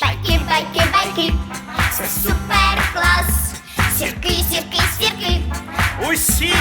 Байки, байки, байки, це супер клас. Сірки, сірки, сірки. Усі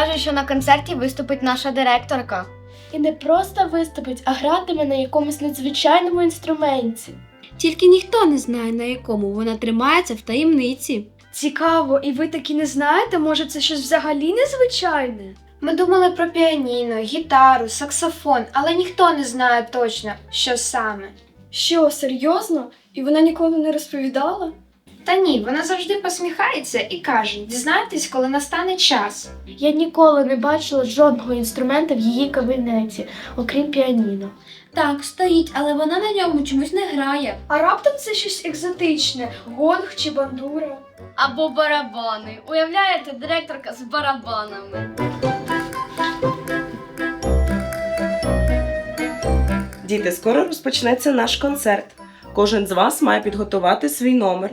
Кажуть, що на концерті виступить наша директорка. І не просто виступить, а гратиме на якомусь надзвичайному інструменті. Тільки ніхто не знає, на якому вона тримається в таємниці. Цікаво, і ви таки не знаєте, може це щось взагалі незвичайне? Ми думали про піаніно, гітару, саксофон, але ніхто не знає точно, що саме. Що, серйозно? І вона ніколи не розповідала? Та ні, вона завжди посміхається і каже: дізнайтесь, коли настане час. Я ніколи не бачила жодного інструмента в її кабінеті, окрім піаніно. Так, стоїть, але вона на ньому чомусь не грає. А раптом це щось екзотичне, гонг чи бандура. Або барабани. Уявляєте, директорка з барабанами. Діти, скоро розпочнеться наш концерт. Кожен з вас має підготувати свій номер.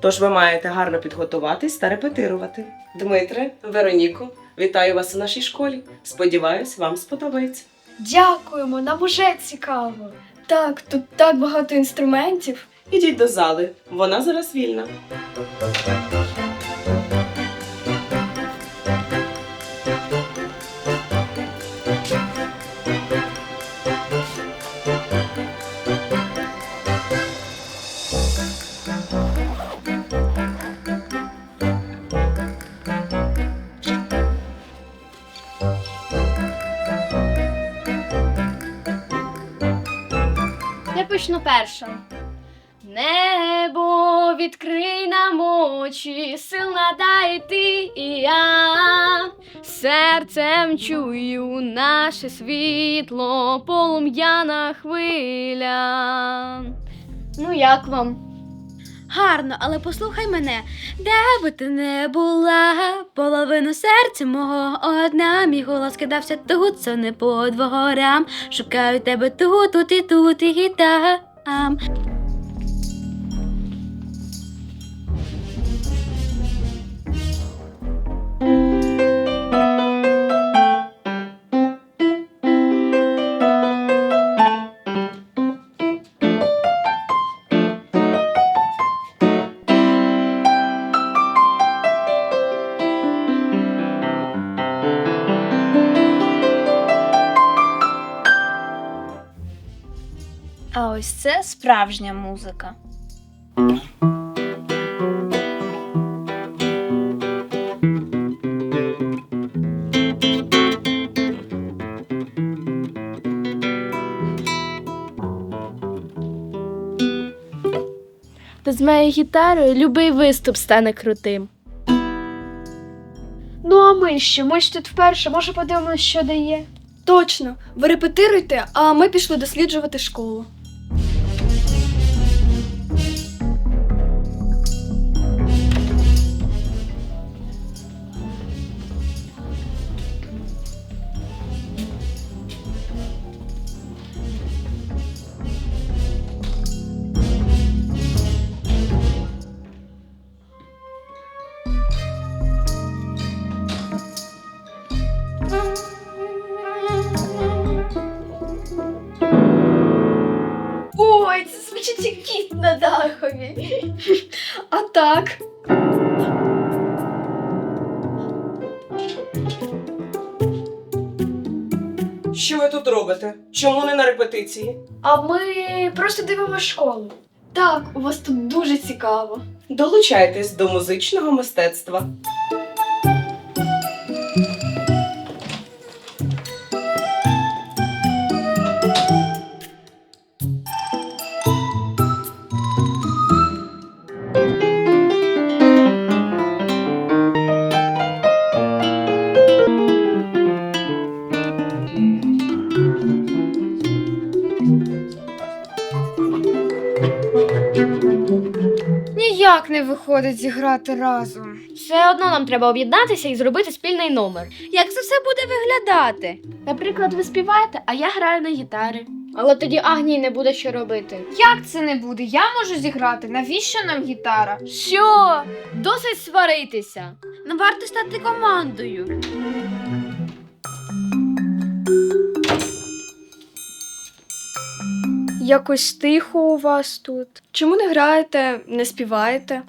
Тож ви маєте гарно підготуватись та репетирувати. Дмитре, Вероніку, вітаю вас у нашій школі. Сподіваюсь, вам сподобається. Дякуємо, нам уже цікаво. Так, тут так багато інструментів. Ідіть до зали, вона зараз вільна. Почну перша. Небо відкрий нам очі, сил надай ти і я. Серцем чую наше світло, полум'яна хвиля. Ну, як вам? Гарно, але послухай мене, де би ти не була, половину серця мого одна, мій голос кидався тут, це не по дворам. Шукаю тебе тут, тут і тут, і там. Ось це справжня музика. Та з моєю гітарою любий виступ стане крутим. Ну, а ми що? Ми ж тут вперше, може подивимося, що дає. Точно, ви репетируйте, а ми пішли досліджувати школу. Як кіт на дахові. А так. Що ви тут робите? Чому не на репетиції? А ми просто дивимося школу. Так, у вас тут дуже цікаво. Долучайтесь до музичного мистецтва. Ніяк не виходить зіграти разом. Все одно нам треба об'єднатися і зробити спільний номер. Як це все буде виглядати? Наприклад, ви співаєте, а я граю на гітарі. Але тоді Агнії не буде що робити. Як це не буде? Я можу зіграти. Навіщо нам гітара? Що? Досить сваритися. Нам варто стати командою. Якось тихо у вас тут. Чому не граєте, не співаєте?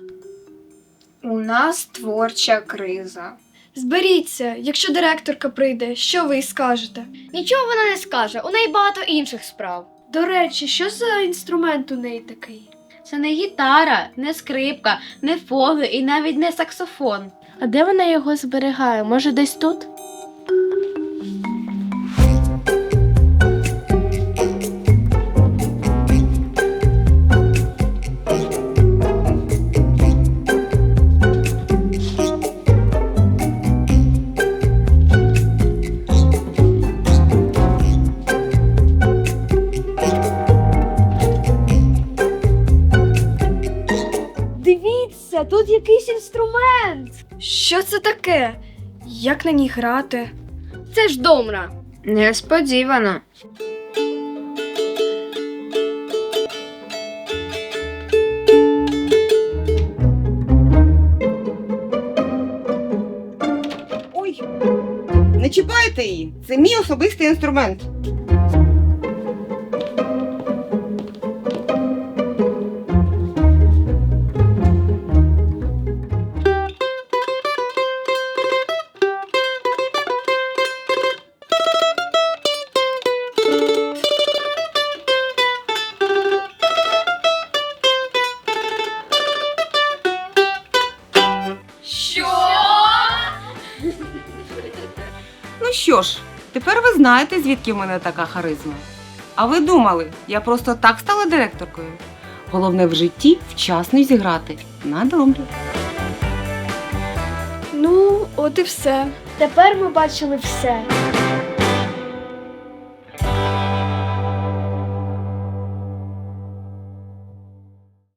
У нас творча криза. Зберіться, якщо директорка прийде, що ви їй скажете? Нічого вона не скаже, у неї багато інших справ. До речі, що за інструмент у неї такий? Це не гітара, не скрипка, не фоли і навіть не саксофон. А де вона його зберігає? Може, десь тут? Тут якийсь інструмент. Що це таке? Як на ній грати? Це ж домра. Несподівано. Ой, не чіпайте її. Це мій особистий інструмент. Що ж, тепер ви знаєте, звідки в мене така харизма. А ви думали, я просто так стала директоркою? Головне в житті вчасно зіграти на добре. Ну, от і все. Тепер ми бачили все.